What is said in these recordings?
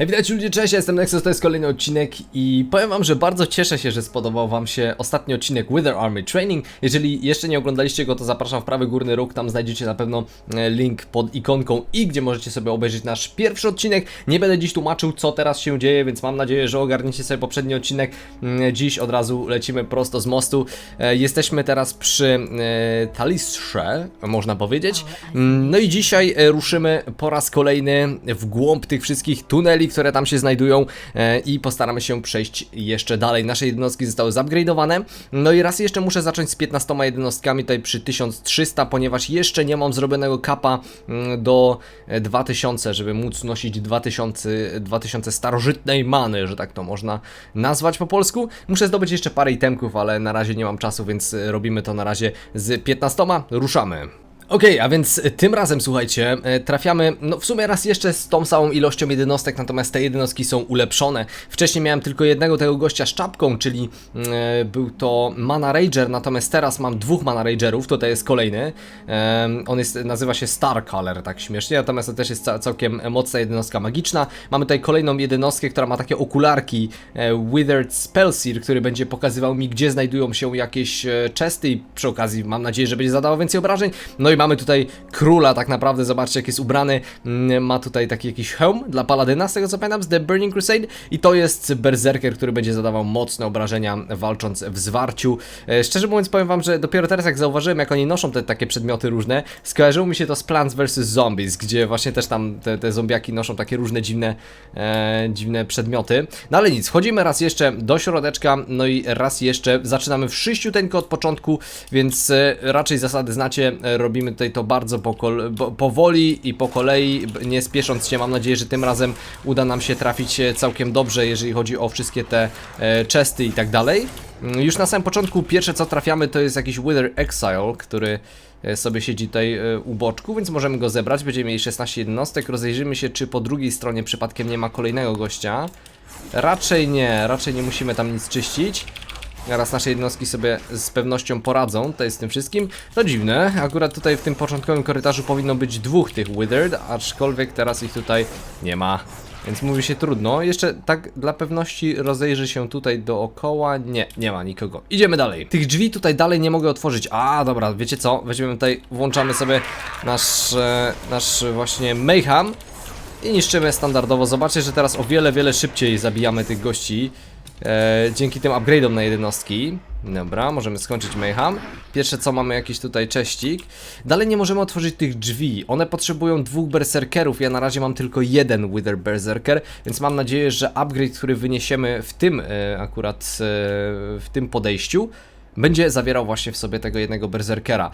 Hej, witajcie ludzie, cześć, ja jestem Nexus, to jest kolejny odcinek i powiem wam, że bardzo cieszę się, że spodobał wam się ostatni odcinek Wither Army Training. Jeżeli jeszcze nie oglądaliście go, to zapraszam w prawy górny róg, tam znajdziecie na pewno e, link pod ikonką i gdzie możecie sobie obejrzeć nasz pierwszy odcinek. Nie będę dziś tłumaczył, co teraz się dzieje, więc mam nadzieję, że ogarniecie sobie poprzedni odcinek. Mm, Dziś od razu lecimy prosto z mostu. E, Jesteśmy teraz przy e, Talistrze, można powiedzieć. Mm, No i dzisiaj ruszymy po raz kolejny w głąb tych wszystkich tuneli, które tam się znajdują e, i postaramy się przejść jeszcze dalej. Nasze jednostki zostały zupgrade'owane. No i raz jeszcze muszę zacząć z 15 jednostkami tutaj przy 1300, ponieważ jeszcze nie mam zrobionego kapa mm, do e, 2000, żeby móc nosić 2000, 2000 starożytnej many, że tak to można nazwać po polsku. Muszę zdobyć jeszcze parę itemków, ale na razie nie mam czasu, więc e, robimy to na razie z 15. Ruszamy. Okej, a więc tym razem słuchajcie, e, trafiamy, no w sumie raz jeszcze z tą samą ilością jednostek, natomiast te jednostki są ulepszone. Wcześniej miałem tylko jednego tego gościa z czapką, czyli e, był to Mana Rager, natomiast teraz mam dwóch Mana Ragerów, tutaj jest kolejny. On jest, nazywa się Star Color, tak śmiesznie, natomiast to też jest ca całkiem mocna jednostka magiczna. Mamy tutaj kolejną jednostkę, która ma takie okularki e, Withered Spellseer, który będzie pokazywał mi, gdzie znajdują się jakieś e, chesty i przy okazji mam nadzieję, że będzie zadawał więcej obrażeń. No i mamy tutaj króla tak naprawdę, zobaczcie jak jest ubrany, Mm, ma tutaj taki jakiś hełm dla paladyna, z tego co pamiętam, z The Burning Crusade i to jest berserker, który będzie zadawał mocne obrażenia walcząc w zwarciu. E, Szczerze mówiąc powiem wam, że dopiero teraz jak zauważyłem, jak oni noszą te takie przedmioty różne, skojarzyło mi się to z Plants vs Zombies, gdzie właśnie też tam te, te zombiaki noszą takie różne dziwne, e, dziwne przedmioty. No ale nic, wchodzimy raz jeszcze do środeczka, no i raz jeszcze zaczynamy wszyściuteńko od początku, więc e, raczej zasady znacie, e, robimy tutaj to bardzo powoli i po kolei, nie spiesząc się, mam nadzieję, że tym razem uda nam się trafić e, całkiem dobrze, jeżeli chodzi o wszystkie te e, chesty i tak dalej. Mm, Już na samym początku pierwsze co trafiamy to jest jakiś Wither Exile, który e, sobie siedzi tutaj u boczku, więc możemy go zebrać. Będziemy mieli 16 jednostek. Rozejrzymy się, czy po drugiej stronie przypadkiem nie ma kolejnego gościa. Raczej nie, raczej nie musimy tam nic czyścić. Teraz nasze jednostki sobie z pewnością poradzą tutaj z tym wszystkim. To dziwne, akurat tutaj w tym początkowym korytarzu powinno być dwóch tych Withered, aczkolwiek teraz ich tutaj nie ma. Więc mówi się trudno. Jeszcze tak dla pewności rozejrzy się tutaj dookoła. Nie, nie ma nikogo. Idziemy dalej. Tych drzwi tutaj dalej nie mogę otworzyć. A, dobra, wiecie co? Weźmiemy tutaj, włączamy sobie nasz, e, nasz właśnie Mayhem i niszczymy standardowo. Zobaczcie, że teraz o wiele, wiele szybciej zabijamy tych gości. E, dzięki tym upgrade'om na jednostki. Dobra, możemy skończyć Mayhem. Pierwsze co, mamy jakiś tutaj cześcik. Dalej nie możemy otworzyć tych drzwi. One potrzebują dwóch berserkerów. Ja na razie mam tylko jeden Wither Berserker, więc mam nadzieję, że upgrade, który wyniesiemy w tym e, akurat e, w tym podejściu, będzie zawierał właśnie w sobie tego jednego berserkera.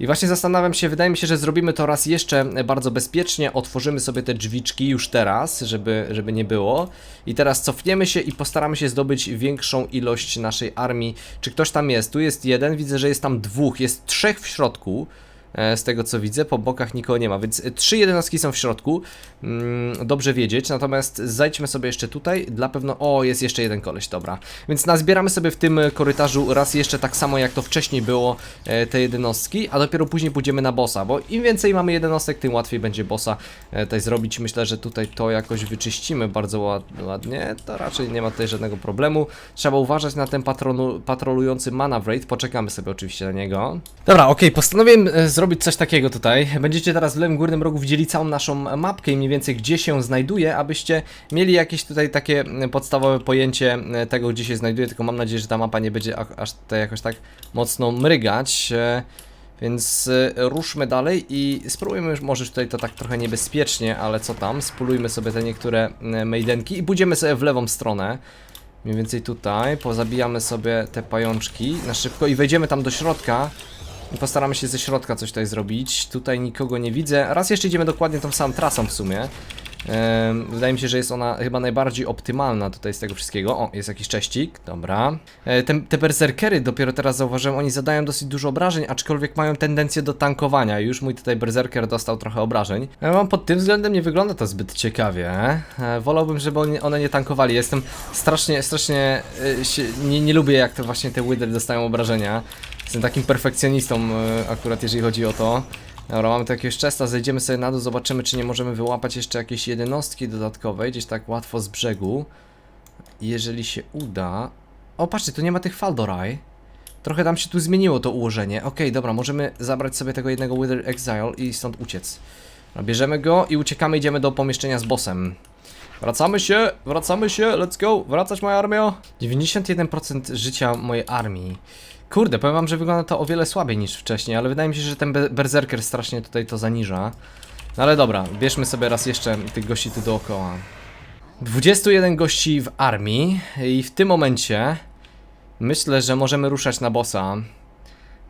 I właśnie zastanawiam się, wydaje mi się, że zrobimy to raz jeszcze bardzo bezpiecznie, otworzymy sobie te drzwiczki już teraz, żeby, żeby nie było. I teraz cofniemy się i postaramy się zdobyć większą ilość naszej armii. Czy ktoś tam jest? Tu jest jeden, widzę, że jest tam dwóch, jest trzech w środku. E, Z tego co widzę, po bokach nikogo nie ma, więc e, trzy jednostki są w środku. Mm, dobrze wiedzieć, natomiast zajdźmy sobie jeszcze tutaj. Dla pewno. O, jest jeszcze jeden koleś, dobra. Więc nazbieramy sobie w tym e, korytarzu raz jeszcze tak samo jak to wcześniej było te jednostki, a dopiero później pójdziemy na bossa, bo im więcej mamy jednostek, tym łatwiej będzie bossa tutaj zrobić. Myślę, że tutaj to jakoś wyczyścimy bardzo ład- ładnie. To raczej nie ma tutaj żadnego problemu. Trzeba uważać na ten patronu, patrolujący mana wraith. Poczekamy sobie oczywiście na niego. Dobra, okej, postanowiłem e, zrobić coś takiego tutaj. Będziecie teraz w lewym górnym rogu widzieli całą naszą mapkę i mniej więcej gdzie się znajduje, abyście mieli jakieś tutaj takie mm, podstawowe pojęcie e, tego, gdzie się znajduje, tylko mam nadzieję, że ta mapa nie będzie aż tutaj jakoś tak mocno mrygać. e, Więc e, ruszmy dalej i spróbujmy może tutaj to tak trochę niebezpiecznie, ale co tam, spulujmy sobie te niektóre e, mejdenki i pójdziemy sobie w lewą stronę. Mniej więcej tutaj, pozabijamy sobie te pajączki na szybko i wejdziemy tam do środka postaramy się ze środka coś tutaj zrobić. Tutaj nikogo nie widzę. Raz jeszcze idziemy dokładnie tą samą trasą w sumie. Wydaje mi się, że jest ona chyba najbardziej optymalna tutaj z tego wszystkiego. O, jest jakiś cześcik, dobra. E, te, te berserkery, dopiero teraz zauważyłem, oni zadają dosyć dużo obrażeń, aczkolwiek mają tendencję do tankowania. Już mój tutaj berserker dostał trochę obrażeń. Ja mam pod tym względem nie wygląda to zbyt ciekawie. E, wolałbym, żeby one nie tankowali. Jestem strasznie, strasznie e, nie, nie lubię jak to właśnie te Wither dostają obrażenia. Jestem takim perfekcjonistą e, akurat jeżeli chodzi o to. Dobra, mamy tu jakiegoś chesta, zejdziemy sobie na dół, zobaczymy czy nie możemy wyłapać jeszcze jakiejś jednostki dodatkowej, gdzieś tak łatwo z brzegu. Jeżeli się uda... O, patrzcie, tu nie ma tych Faldoraj. Trochę tam się tu zmieniło to ułożenie. Okej, dobra, możemy zabrać sobie tego jednego Wither Exile i stąd uciec. Bierzemy go i uciekamy, idziemy do pomieszczenia z bossem. Wracamy się, wracamy się, let's go, wracać moja armio. 91% życia mojej armii. Kurde, powiem wam, że wygląda to o wiele słabiej niż wcześniej, ale wydaje mi się, że ten be- berserker strasznie tutaj to zaniża. No ale dobra, bierzmy sobie raz jeszcze tych gości tu dookoła. 21 gości w armii i w tym momencie myślę, że możemy ruszać na bossa.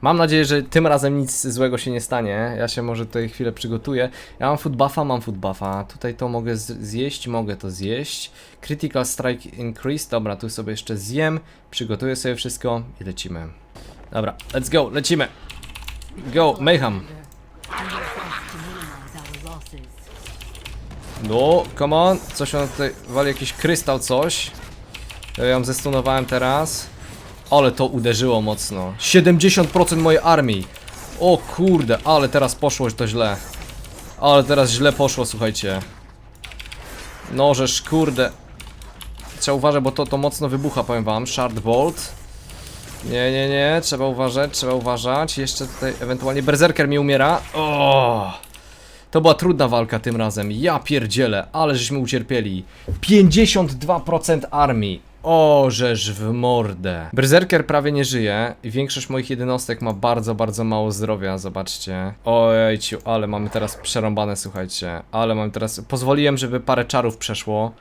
Mam nadzieję, że tym razem nic złego się nie stanie. Ja się może tutaj chwilę przygotuję. Ja mam food buffa, mam food buffa. Tutaj to mogę zjeść, mogę to zjeść. Critical strike increase. Dobra, tu sobie jeszcze zjem. Przygotuję sobie wszystko i lecimy. Dobra, let's go, lecimy. Go, Mayhem. No, come on. Coś on tutaj wali, jakiś krystał, coś. Ja ją zestunowałem teraz. Ale to uderzyło mocno. 70% mojej armii. O kurde, ale teraz poszło to źle. Ale teraz źle poszło, słuchajcie. No, kurde. Trzeba uważać, bo to, to mocno wybucha, powiem wam. Shard Bolt. Nie, nie, nie, trzeba uważać, trzeba uważać. Jeszcze tutaj ewentualnie Berserker mi umiera. O! To była trudna walka tym razem. Ja pierdzielę, ale żeśmy ucierpieli. 52% armii. O, żeż w mordę. Berserker prawie nie żyje i większość moich jednostek ma bardzo, bardzo mało zdrowia, zobaczcie. Ojejciu, ale mamy teraz przerąbane, słuchajcie. Ale mamy teraz... Pozwoliłem, żeby parę czarów przeszło.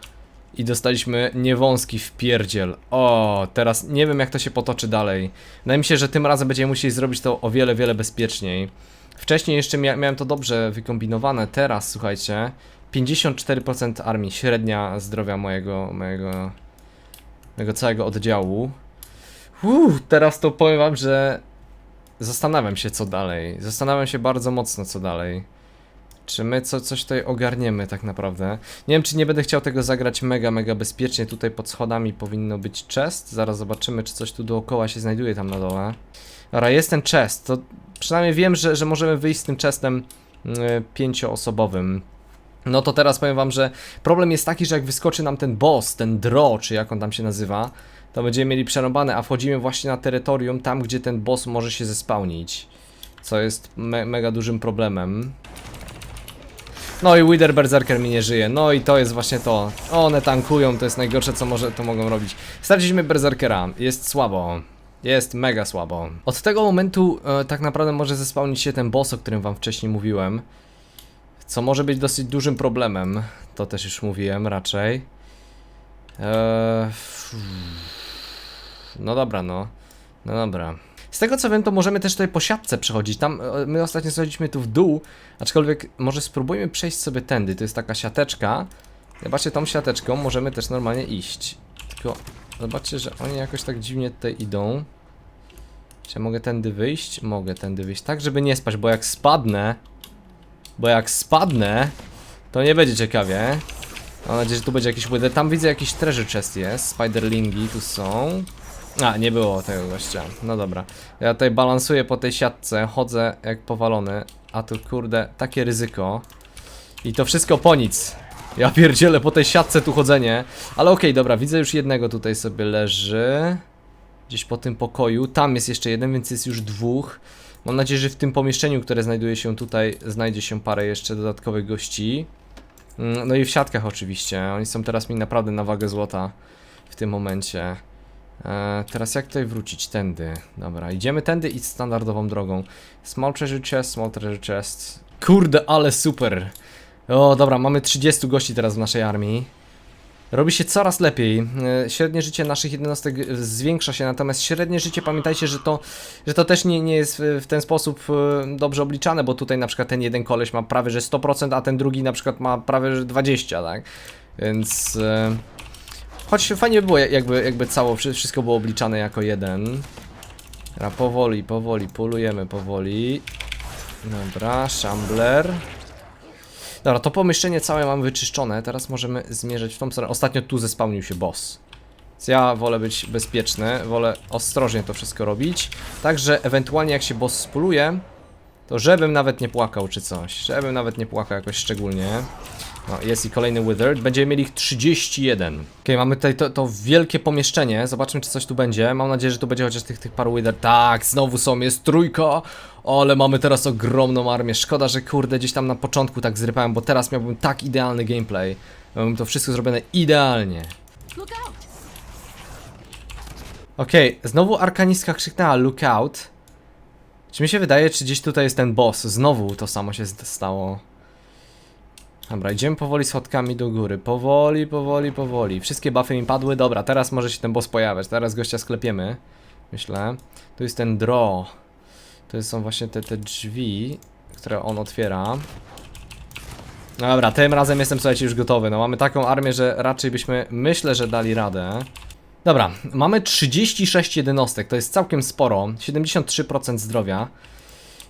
I dostaliśmy niewąski wpierdziel. O, teraz nie wiem jak to się potoczy dalej. Wydaje mi się, że tym razem będziemy musieli zrobić to o wiele, wiele bezpieczniej. Wcześniej jeszcze mia miałem to dobrze wykombinowane, teraz słuchajcie, 54% armii, średnia zdrowia mojego, mojego, mojego całego oddziału. Uuu, teraz to powiem wam, że zastanawiam się co dalej, zastanawiam się bardzo mocno co dalej. Czy my co, coś tutaj ogarniemy tak naprawdę? Nie wiem, czy nie będę chciał tego zagrać mega, mega bezpiecznie. Tutaj pod schodami powinno być chest. Zaraz zobaczymy, czy coś tu dookoła się znajduje tam na dole. Dobra, jest ten chest. To przynajmniej wiem, że, że możemy wyjść z tym chestem yy, pięcioosobowym. No to teraz powiem wam, że problem jest taki, że jak wyskoczy nam ten boss, ten dro, czy jak on tam się nazywa, to będziemy mieli przerąbane, a wchodzimy właśnie na terytorium, tam gdzie ten boss może się zespałnić. Co jest me mega dużym problemem. No i Wither Berserker mi nie żyje. No i to jest właśnie to. One tankują, to jest najgorsze co może to mogą robić. Straciliśmy Berserkera. Jest słabo. Jest mega słabo. Od tego momentu e, tak naprawdę może zespałnić się ten boss, o którym wam wcześniej mówiłem. Co może być dosyć dużym problemem. To też już mówiłem raczej. Eee, no dobra, no. No dobra. Z tego co wiem, to możemy też tutaj po siatce przechodzić. Tam e, my ostatnio schodziliśmy tu w dół, aczkolwiek może spróbujmy przejść sobie tędy. To jest taka siateczka. Zobaczcie, tą siateczką możemy też normalnie iść. Tylko zobaczcie, że oni jakoś tak dziwnie tutaj idą. Czy ja mogę tędy wyjść? Mogę tędy wyjść. Tak, żeby nie spać, bo jak spadnę, bo jak spadnę, to nie będzie ciekawie. Mam nadzieję, że tu będzie jakiś łydę. Tam widzę jakiś treasure chest jest. Spiderlingi tu są. A, nie było tego gościa. No dobra. Ja tutaj balansuję po tej siatce, chodzę jak powalony. A tu kurde, takie ryzyko. I to wszystko po nic. Ja pierdzielę po tej siatce tu chodzenie. Ale okej, dobra, widzę już jednego tutaj sobie leży. Gdzieś po tym pokoju. Tam jest jeszcze jeden, więc jest już dwóch. Mam nadzieję, że w tym pomieszczeniu, które znajduje się tutaj, znajdzie się parę jeszcze dodatkowych gości. Mm, No i w siatkach oczywiście. Oni są teraz mi naprawdę na wagę złota w tym momencie. E, teraz jak tutaj wrócić? Tędy. Dobra, idziemy tędy i standardową drogą. Small treasure chest, small treasure chest. Kurde, ale super. O, dobra, mamy 30 gości teraz w naszej armii. Robi się coraz lepiej. E, Średnie życie naszych jednostek zwiększa się, natomiast średnie życie pamiętajcie, że to, że to też nie, nie jest w ten sposób e, dobrze obliczane, bo tutaj na przykład ten jeden koleś ma prawie że 100%, a ten drugi na przykład ma prawie że 20%, tak? Więc e, choć fajnie by było jakby, jakby cało wszy- wszystko było obliczane jako jeden. Dobra, powoli, powoli, polujemy powoli. Dobra, Shambler. Dobra, to pomieszczenie całe mamy wyczyszczone, teraz możemy zmierzać w tą stronę. Ostatnio tu zespałnił się boss. Więc ja wolę być bezpieczny, wolę ostrożnie to wszystko robić. Także ewentualnie jak się boss spuluje, to żebym nawet nie płakał czy coś. Żebym nawet nie płakał jakoś szczególnie. No, jest i kolejny Withered. Będziemy mieli ich 31. Okej, mamy tutaj to, to wielkie pomieszczenie. Zobaczmy, czy coś tu będzie. Mam nadzieję, że tu będzie chociaż tych, tych paru Withered. Tak, znowu są, jest trójka. Ale mamy teraz ogromną armię. Szkoda, że kurde, gdzieś tam na początku tak zrypałem, bo teraz miałbym tak idealny gameplay. Miałbym to wszystko zrobione idealnie. Okej, znowu arkanistka krzyknęła look out. Czy mi się wydaje, czy gdzieś tutaj jest ten boss? Znowu to samo się st- stało. Dobra, idziemy powoli schodkami do góry. Powoli, powoli, powoli. Wszystkie buffy mi padły. Dobra, teraz może się ten boss pojawiać. Teraz gościa sklepiemy. Myślę. Tu jest ten draw. To są właśnie te, te drzwi, które on otwiera. Dobra, tym razem jestem, słuchajcie, już gotowy. No mamy taką armię, że raczej byśmy, myślę, że dali radę. Dobra, mamy 36 jednostek, to jest całkiem sporo, 73% zdrowia.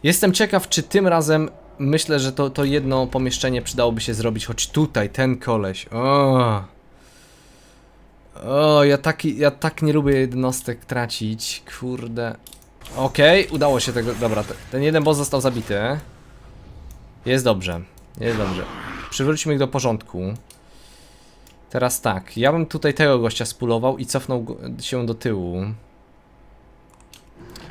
Jestem ciekaw, czy tym razem myślę, że to, to jedno pomieszczenie przydałoby się zrobić, choć tutaj, ten koleś. O, o ja, taki, ja tak nie lubię jednostek tracić, kurde. Okej, udało się tego, dobra, te- ten jeden boss został zabity. Jest dobrze, jest dobrze. Przywróćmy ich do porządku. Teraz tak, ja bym tutaj tego gościa spulował i cofnął się do tyłu.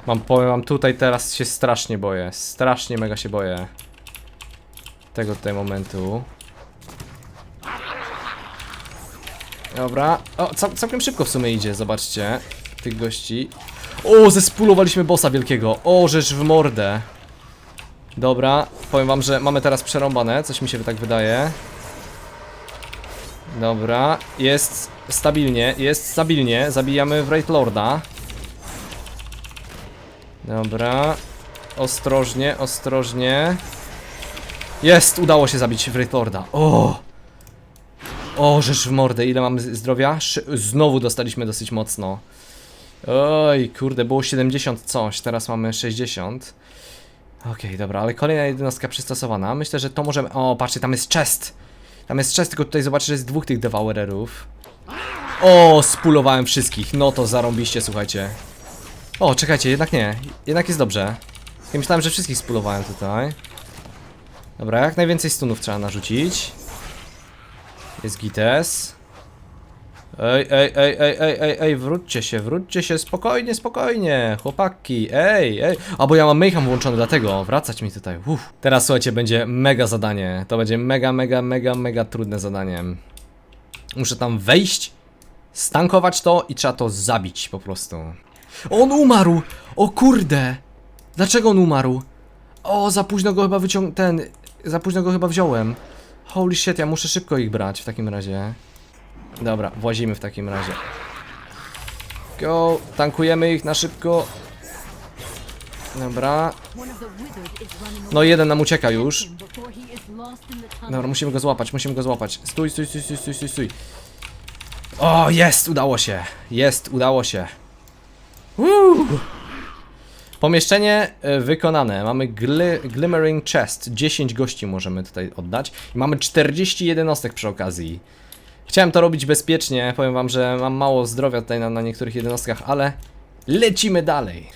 Mam, powiem wam, tutaj teraz się strasznie boję. Strasznie mega się boję. Tego tutaj momentu. Dobra. O, cał, całkiem szybko w sumie idzie, zobaczcie. Tych gości. O, zespulowaliśmy bossa wielkiego. O, rzecz w mordę. Dobra, powiem wam, że mamy teraz przerąbane, coś mi się tak wydaje. Dobra, jest stabilnie, jest stabilnie. Zabijamy Wraith Lorda. Dobra. Ostrożnie, ostrożnie. Jest, udało się zabić Wraith Lorda. O! O, rzecz w mordę, ile mamy zdrowia? Znowu dostaliśmy dosyć mocno. Oj, kurde, było 70 coś, teraz mamy 60. Okej, dobra, ale kolejna jednostka przystosowana. Myślę, że to możemy... O, patrzcie, tam jest chest. Tam jest chest, tylko tutaj zobaczę, że jest dwóch tych devourerów. O, spulowałem wszystkich. No to zarąbiście, słuchajcie. O, czekajcie, jednak nie. Jednak jest dobrze. Ja myślałem, że wszystkich spulowałem tutaj. Dobra, jak najwięcej stunów trzeba narzucić. Jest gites. Ej, ej, ej, ej, ej, ej, ej, wróćcie się, wróćcie się, spokojnie, spokojnie, chłopaki, ej, ej. A bo ja mam Mayhem włączony, dlatego wracać mi tutaj, uff. Teraz słuchajcie, będzie mega zadanie, to będzie mega, mega, mega, mega trudne zadanie. Muszę tam wejść, stankować to i trzeba to zabić po prostu. On umarł! O kurde! Dlaczego on umarł? O, za późno go chyba wyciąg... ten... Za późno go chyba wziąłem. Holy shit, ja muszę szybko ich brać w takim razie. Dobra, włazimy w takim razie. Go, tankujemy ich na szybko. Dobra. No jeden nam ucieka już. Dobra, musimy go złapać, musimy go złapać. Stój, stój, stój, stój, stój, stój. O, jest, udało się. Jest, udało się. Woo! Pomieszczenie e, wykonane. Mamy gli Glimmering Chest. 10 gości możemy tutaj oddać. I mamy 40 jednostek przy okazji. Chciałem to robić bezpiecznie. Powiem wam, że mam mało zdrowia tutaj na, na niektórych jednostkach, ale lecimy dalej.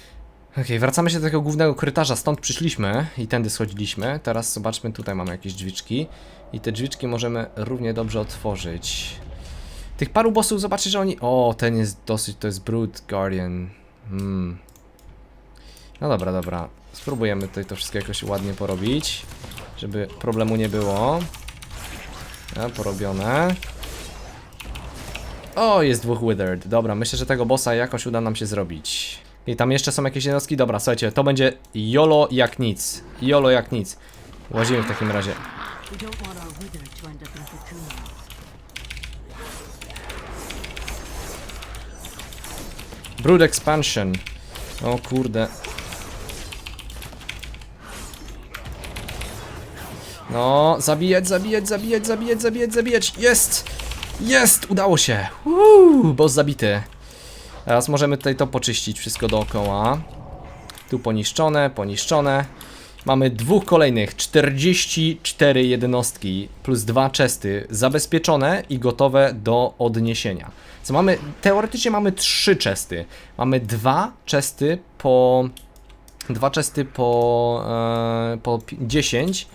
Okej, wracamy się do tego głównego korytarza, stąd przyszliśmy i tędy schodziliśmy. Teraz zobaczmy, tutaj mamy jakieś drzwiczki i te drzwiczki możemy równie dobrze otworzyć. Tych paru bossów, zobaczcie, że oni... O, ten jest dosyć, to jest Brood Guardian. Hmm. No dobra, dobra. Spróbujemy tutaj to wszystko jakoś ładnie porobić, żeby problemu nie było. Ja, porobione. O, jest dwóch Withered. Dobra, myślę, że tego bossa jakoś uda nam się zrobić. I tam jeszcze są jakieś jednostki. Dobra, słuchajcie, to będzie YOLO jak nic. YOLO jak nic. Łazimy w takim razie. Brood Expansion. O kurde. No, zabijać, zabijać, zabijać, zabijać, zabijać, zabijać. Jest! Jest! Udało się! Uuu, boss zabity. Teraz możemy tutaj to poczyścić wszystko dookoła. Tu poniszczone, poniszczone. Mamy dwóch kolejnych, 44 jednostki plus dwa chesty zabezpieczone i gotowe do odniesienia. Co mamy, teoretycznie mamy trzy chesty. Mamy dwa chesty po dwa chesty po, e, po pi- 10,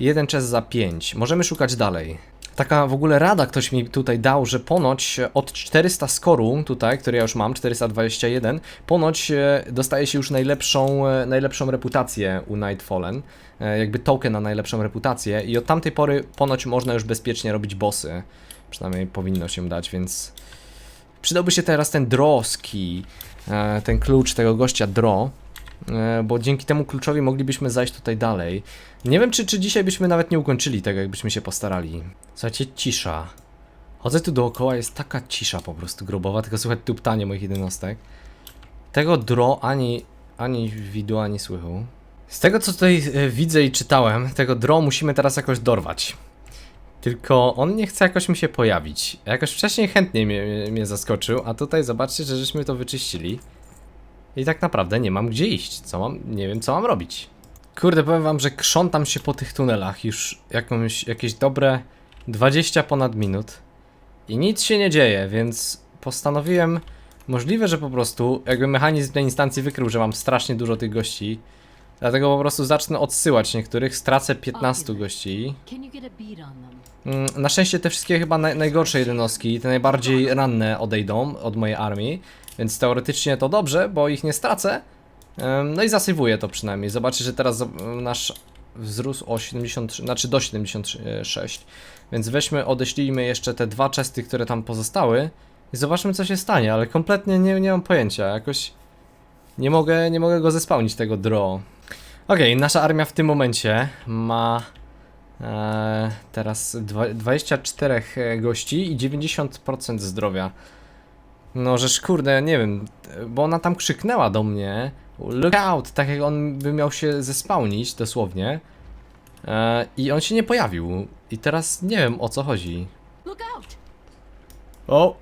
jeden chest za 5. Możemy szukać dalej. Taka w ogóle rada ktoś mi tutaj dał, że ponoć od 400 skoru tutaj, który ja już mam, 421, ponoć e, dostaje się już najlepszą, e, najlepszą reputację u Nightfallen, e, jakby token na najlepszą reputację i od tamtej pory ponoć można już bezpiecznie robić bossy. Przynajmniej powinno się dać, więc przydałby się teraz ten droski, e, ten klucz tego gościa Dro, e, bo dzięki temu kluczowi moglibyśmy zajść tutaj dalej. Nie wiem, czy, czy dzisiaj byśmy nawet nie ukończyli tego, jakbyśmy się postarali. Słuchajcie, cisza. Chodzę tu dookoła, jest taka cisza po prostu grobowa, tylko słychać tuptanie moich jednostek. Tego Dro ani, ani widu, ani słychu. Z tego, co tutaj e, widzę i czytałem, tego Dro musimy teraz jakoś dorwać. Tylko on nie chce jakoś mi się pojawić. Jakoś wcześniej chętnie mnie, mnie zaskoczył, a tutaj zobaczcie, że żeśmy to wyczyścili. I tak naprawdę nie mam gdzie iść. Co mam? Nie wiem, co mam robić. Kurde, powiem wam, że krzątam się po tych tunelach już jakąś, jakieś dobre 20 ponad minut. I nic się nie dzieje, więc postanowiłem, możliwe, że po prostu jakby mechanizm tej instancji wykrył, że mam strasznie dużo tych gości. Dlatego po prostu zacznę odsyłać niektórych, stracę 15 gości. Mm, Na szczęście te wszystkie chyba naj, najgorsze jednostki, te najbardziej ranne odejdą od mojej armii, więc teoretycznie to dobrze, bo ich nie stracę. No i zasywuję to przynajmniej. Zobaczcie, że teraz nasz wzrósł o 73, znaczy do 76. Więc weźmy, odeślijmy jeszcze te dwa czesty, które tam pozostały i zobaczmy co się stanie, ale kompletnie nie, nie mam pojęcia, jakoś nie mogę, nie mogę go zespałnić tego draw. Okej, nasza armia w tym momencie ma Eee, teraz dwa, 24 gości i 90% zdrowia. No, żeż kurde, nie wiem, bo ona tam krzyknęła do mnie Look out, tak jak on by miał się zespałnić dosłownie. Eee, I on się nie pojawił. I teraz nie wiem o co chodzi. Look out! O!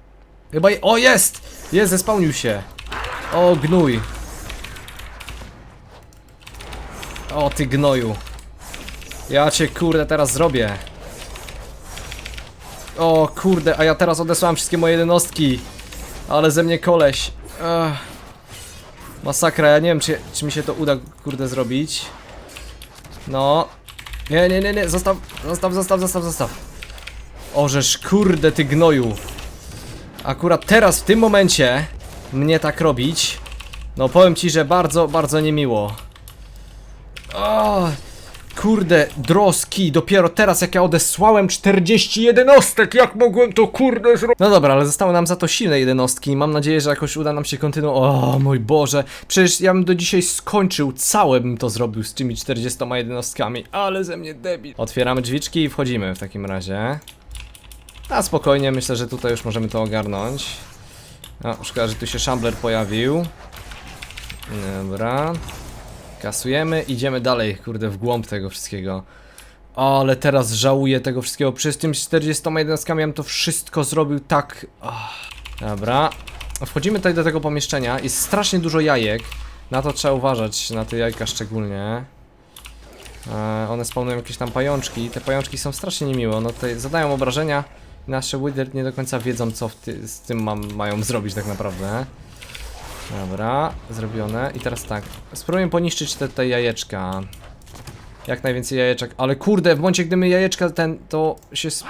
Chyba. O, jest! Jest, zespałnił się. O, gnój. O, ty gnoju. Ja cię kurde teraz zrobię. O kurde, a ja teraz odesłałem wszystkie moje jednostki. Ale ze mnie koleś. Ech. Masakra, ja nie wiem czy, czy mi się to uda kurde zrobić. No. Nie, nie, nie, nie, zostaw, zostaw, zostaw, zostaw, zostaw. Ożeż kurde ty gnoju. Akurat teraz, w tym momencie, mnie tak robić. No powiem ci, że bardzo, bardzo niemiło. O, kurde, droski, dopiero teraz jak ja odesłałem 40 jednostek, jak mogłem to kurde zrobić? No dobra, ale zostały nam za to silne jednostki. Mam nadzieję, że jakoś uda nam się kontynuować. O mój Boże, przecież ja bym do dzisiaj skończył, całe bym to zrobił z tymi 40 jednostkami, ale ze mnie debil. Otwieramy drzwiczki i wchodzimy w takim razie. A spokojnie, myślę, że tutaj już możemy to ogarnąć. O, szkoda, że tu się Shambler pojawił. Dobra. Kasujemy, idziemy dalej, kurde, w głąb tego wszystkiego. Ale teraz żałuję tego wszystkiego. Przez tym 40 jednostkami ja bym to wszystko zrobił tak... Ach. Dobra. Wchodzimy tutaj do tego pomieszczenia. Jest strasznie dużo jajek. Na to trzeba uważać, na te jajka szczególnie. E, one spawnują jakieś tam pajączki. Te pajączki są strasznie niemiłe. One tutaj zadają obrażenia. Nasze Wither nie do końca wiedzą, co ty, z tym mam, mają zrobić tak naprawdę. Dobra, zrobione. I teraz tak. Spróbujemy poniszczyć te, te jajeczka. Jak najwięcej jajeczek. Ale kurde, w momencie, gdy my jajeczka ten, to się... Sp...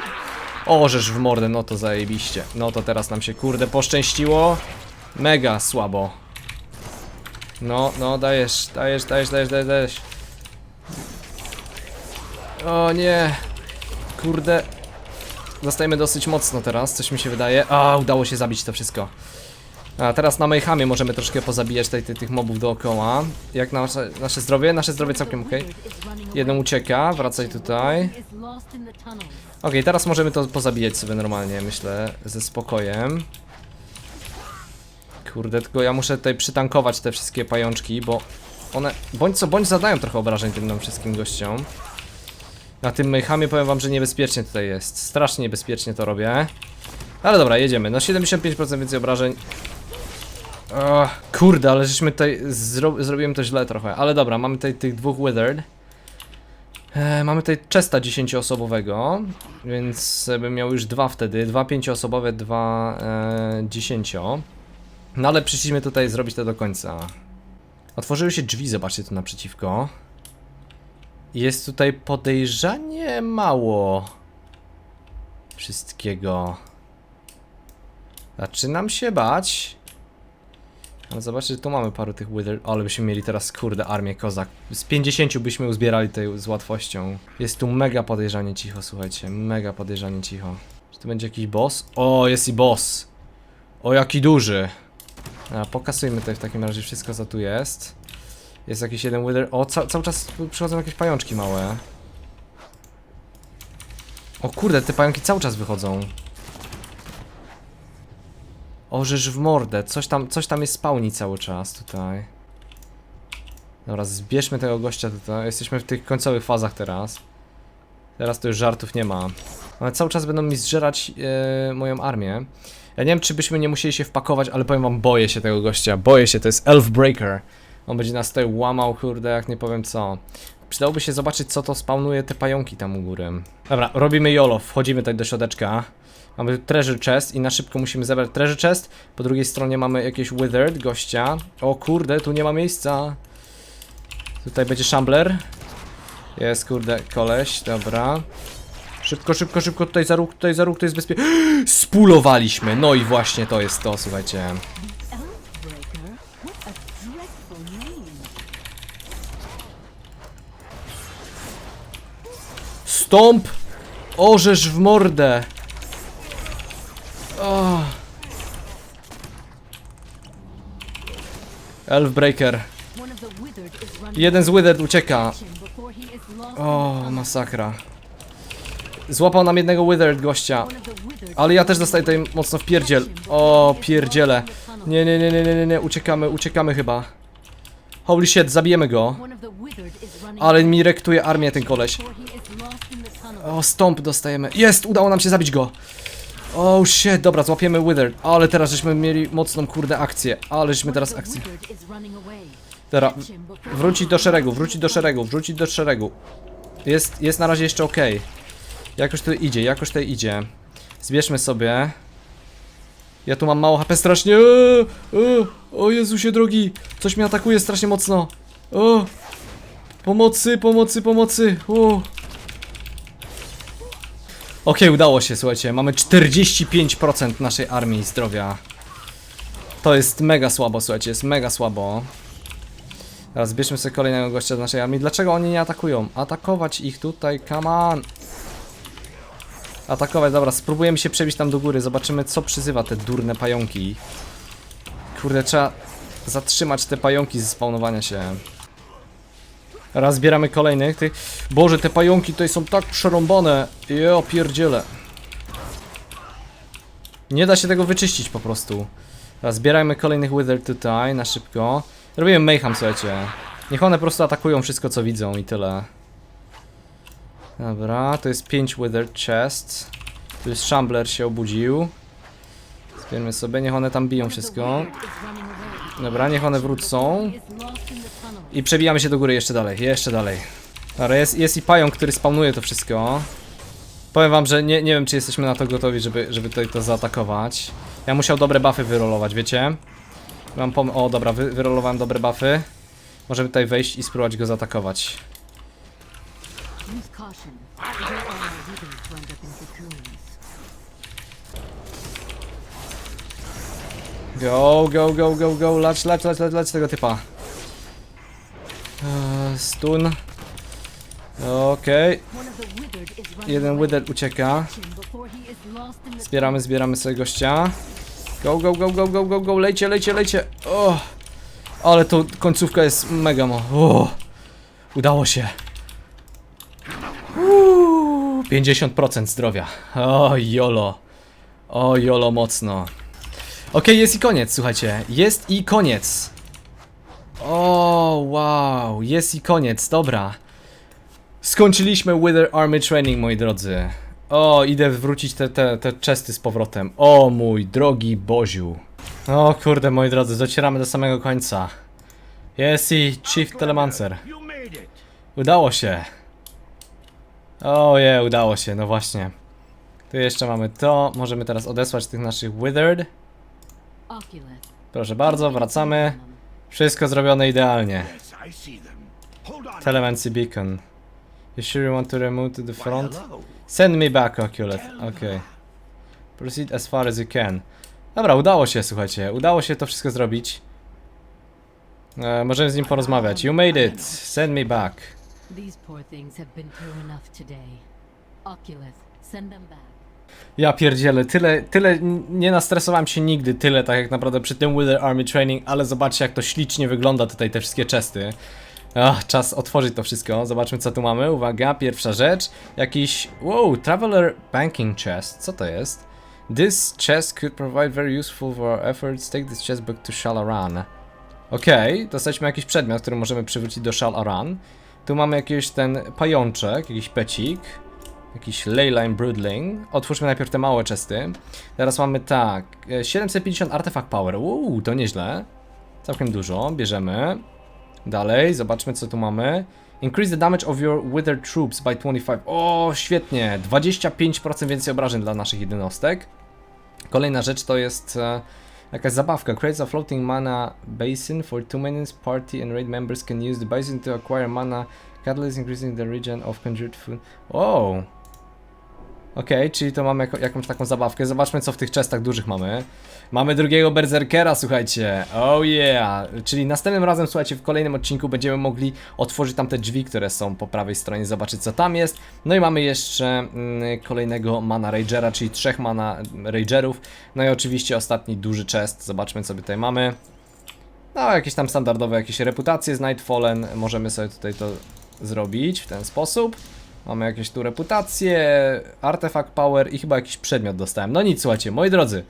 O, żeż w mordę, no to zajebiście. No to teraz nam się kurde poszczęściło. Mega słabo. No, no, dajesz, dajesz, dajesz, dajesz, dajesz, dajesz. O nie. Kurde. Dostajemy dosyć mocno teraz, coś mi się wydaje. A, udało się zabić to wszystko. A teraz na Mayhamie możemy troszkę pozabijać tutaj tych, mobów dookoła. Jak nasze, nasze zdrowie? Nasze zdrowie całkiem ok. Jeden ucieka, wracaj tutaj. Okej, teraz możemy to pozabijać sobie normalnie, myślę, ze spokojem. Kurde, tylko ja muszę tutaj przytankować te wszystkie pajączki, bo one bądź co bądź zadają trochę obrażeń tym nam wszystkim gościom. Na tym Mayhamie powiem wam, że niebezpiecznie tutaj jest. Strasznie niebezpiecznie to robię. Ale dobra, jedziemy. No 75% więcej obrażeń. Ach, kurde, ale żeśmy tutaj zro zrobiłem to źle trochę. Ale dobra, mamy tutaj tych dwóch Withered. E, mamy tutaj chesta 10-osobowego, więc bym miał już dwa wtedy. Dwa 5-osobowe, dwa e, 10. No ale przyszliśmy tutaj zrobić to do końca. Otworzyły się drzwi, zobaczcie tu naprzeciwko. Jest tutaj podejrzanie mało wszystkiego. Zaczynam się bać. Ale zobaczcie, że tu mamy paru tych wither... Ale byśmy mieli teraz, kurde, armię kozak. Z 50 byśmy uzbierali tutaj z łatwością. Jest tu mega podejrzanie cicho, słuchajcie. Mega podejrzanie cicho. Czy tu będzie jakiś boss? O, jest i boss. O, jaki duży. A, pokasujmy tutaj w takim razie wszystko, co tu jest. Jest jakiś jeden wither... O, ca cały czas przychodzą jakieś pajączki małe. O kurde, te pająki cały czas wychodzą. Orzesz w mordę. Coś tam, coś tam jest spawni cały czas tutaj. Dobra, zbierzmy tego gościa tutaj. Jesteśmy w tych końcowych fazach teraz. Teraz to już żartów nie ma. Ale cały czas będą mi zżerać e, moją armię. Ja nie wiem, czy byśmy nie musieli się wpakować, ale powiem wam, boję się tego gościa. Boję się, to jest Elf Breaker. On będzie nas tutaj łamał, kurde, jak nie powiem co. Przydałoby się zobaczyć, co to spawnuje te pająki tam u góry. Dobra, robimy YOLO, wchodzimy tutaj do środeczka. Mamy treasure chest i na szybko musimy zebrać treasure chest. Po drugiej stronie mamy jakieś withered gościa. O kurde, tu nie ma miejsca. Tutaj będzie shambler. Jest kurde koleś, dobra. Szybko, szybko, szybko, tutaj za róg, tutaj za róg, to jest bezpiecznie. Spulowaliśmy, no i właśnie to jest to, słuchajcie. Stąp! Orzesz w mordę! O. Elfbreaker. Jeden z Withered ucieka. O, masakra. Złapał nam jednego Withered gościa. Ale ja też dostaję tutaj mocno w pierdziel. O, pierdziele. Nie, nie, nie, nie, nie, nie, nie, uciekamy, uciekamy chyba. Holy shit, zabijemy go. Ale mi rektuje armię ten koleś. O, stąp dostajemy. Jest, udało nam się zabić go. Oh shit, dobra, złapiemy Withered. Ale teraz żeśmy mieli mocną kurde akcję. Ale żeśmy teraz akcję. Dobra, wrócić do szeregu, wrócić do szeregu, wrócić do szeregu. Jest, jest na razie jeszcze ok. Jakoś to idzie, jakoś to idzie. Zbierzmy sobie. Ja tu mam mało HP strasznie. Eee, eee, o Jezusie drogi. Coś mnie atakuje strasznie mocno. O, pomocy, pomocy, pomocy. Okej, udało się, słuchajcie. Mamy 45% naszej armii zdrowia. To jest mega słabo, słuchajcie, jest mega słabo. Teraz zbierzmy sobie kolejnego gościa z naszej armii. Dlaczego oni nie atakują? Atakować ich tutaj, come on! Atakować, dobra, spróbujemy się przebić tam do góry, zobaczymy co przyzywa te durne pająki. Kurde, trzeba zatrzymać te pająki ze spawnowania się. Raz zbieramy kolejnych tych. Boże, te pająki tutaj są tak przerąbane. Jo, pierdziele. Nie da się tego wyczyścić po prostu. Teraz zbierajmy kolejnych wither tutaj, na szybko. Robimy mayhem, słuchajcie. Niech one po prostu atakują wszystko, co widzą i tyle. Dobra, to jest 5 withered chest. Tu jest shambler się obudził. Zbierzmy sobie, niech one tam biją wszystko. Dobra, niech one wrócą. I przebijamy się do góry jeszcze dalej, jeszcze dalej. Dobra, jest, jest i pająk, który spawnuje to wszystko. Powiem wam, że nie, nie wiem, czy jesteśmy na to gotowi, żeby, żeby tutaj to zaatakować. Ja musiał dobre buffy wyrolować, wiecie? Mam pom... O, dobra, wy, wyrolowałem dobre buffy. Możemy tutaj wejść i spróbować go zaatakować. Go, go, go, go, go, lać, lać, lać, lać, lać tego typa. Eee, stun. Okej, jeden wither ucieka. Zbieramy, zbieramy sobie gościa. Go, go, go, go, go, go, go, lejcie, lejcie, lejcie. O! Ale to końcówka jest mega mo. O! Udało się. Uuu, 50% zdrowia. O, jolo. O, jolo mocno. Okej, jest i koniec, słuchajcie. Jest i koniec. O, wow. Jest i koniec, dobra. Skończyliśmy Wither Army Training, moi drodzy. O, idę wrócić te, te, te chesty z powrotem. O mój drogi Boziu. O kurde, moi drodzy, docieramy do samego końca. Jest i Chief Telemancer. Udało się. O je, udało się, no właśnie. Tu jeszcze mamy to. Możemy teraz odesłać tych naszych Withered. Proszę bardzo, wracamy. Wszystko zrobione idealnie. Telemancy beacon. You sure you want to remove to the front? Send me back, Oculus. Okay. Proceed as far as you can. Dobra, udało się, słuchajcie. Udało się to wszystko zrobić. E, możemy z nim porozmawiać. You made it. Send me back. These poor things have been through enough today. Oculus, send them back. Ja pierdzielę, tyle, tyle, nie nastresowałem się nigdy tyle, tak jak naprawdę przy tym Wither Army Training, ale zobaczcie jak to ślicznie wygląda tutaj, te wszystkie chesty. Ach, czas otworzyć to wszystko, zobaczmy co tu mamy, uwaga, pierwsza rzecz, jakiś, wow, Traveler Banking Chest, co to jest? This chest could provide very useful for our efforts, take this chest back to Shalaran. Okej, dostaliśmy jakiś przedmiot, który możemy przywrócić do Shalaran. Tu mamy jakiś ten pajączek, jakiś pecik. Jakiś Leyline Broodling. Otwórzmy najpierw te małe chesty. Teraz mamy tak, e, 750 Artifact Power. Uuu, to nieźle. Całkiem dużo, bierzemy. Dalej, zobaczmy co tu mamy. Increase the damage of your withered troops by 25. O, świetnie! 25% więcej obrażeń dla naszych jednostek. Kolejna rzecz to jest e, jakaś zabawka. Creates a floating mana basin for two minutes. Party and raid members can use the basin to acquire mana. Catalyst increasing the region of conjured food. Wow! Okej, czyli to mamy jako, jakąś taką zabawkę. Zobaczmy, co w tych chestach dużych mamy. Mamy drugiego berserkera, słuchajcie. Oh yeah! Czyli następnym razem, słuchajcie, w kolejnym odcinku będziemy mogli otworzyć tam te drzwi, które są po prawej stronie, zobaczyć co tam jest. No i mamy jeszcze mm, kolejnego mana ragera, czyli trzech mana ragerów. No i oczywiście ostatni duży chest. Zobaczmy, co tutaj mamy. No, jakieś tam standardowe jakieś reputacje z Nightfallen. Możemy sobie tutaj to zrobić w ten sposób. Mamy jakieś tu reputacje, artefakt power i chyba jakiś przedmiot dostałem. No nic, słuchajcie, moi drodzy.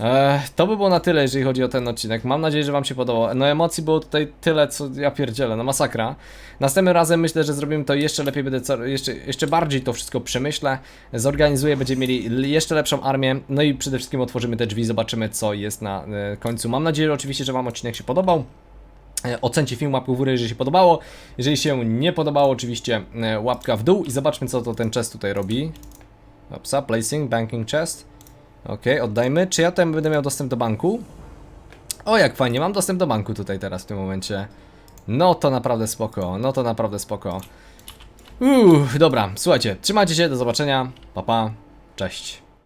E, to by było na tyle, jeżeli chodzi o ten odcinek. Mam nadzieję, że Wam się podobało. No emocji było tutaj tyle, co ja pierdzielę, no masakra. Następnym razem myślę, że zrobimy to jeszcze lepiej, będę co, jeszcze, jeszcze bardziej to wszystko przemyślę, zorganizuję, będziemy mieli jeszcze lepszą armię, no i przede wszystkim otworzymy te drzwi, zobaczymy co jest na e, końcu. Mam nadzieję oczywiście, że Wam odcinek się podobał. E, Ocencie film łapką w górę, jeżeli się podobało. Jeżeli się nie podobało, oczywiście e, łapka w dół i zobaczmy co to ten chest tutaj robi. Opsa, placing, banking chest. Ok, oddajmy. Czy ja tam będę miał dostęp do banku? O, jak fajnie, mam dostęp do banku tutaj teraz w tym momencie. No to naprawdę spoko, no to naprawdę spoko. Uuu, dobra, słuchajcie, trzymajcie się, do zobaczenia, pa pa, cześć.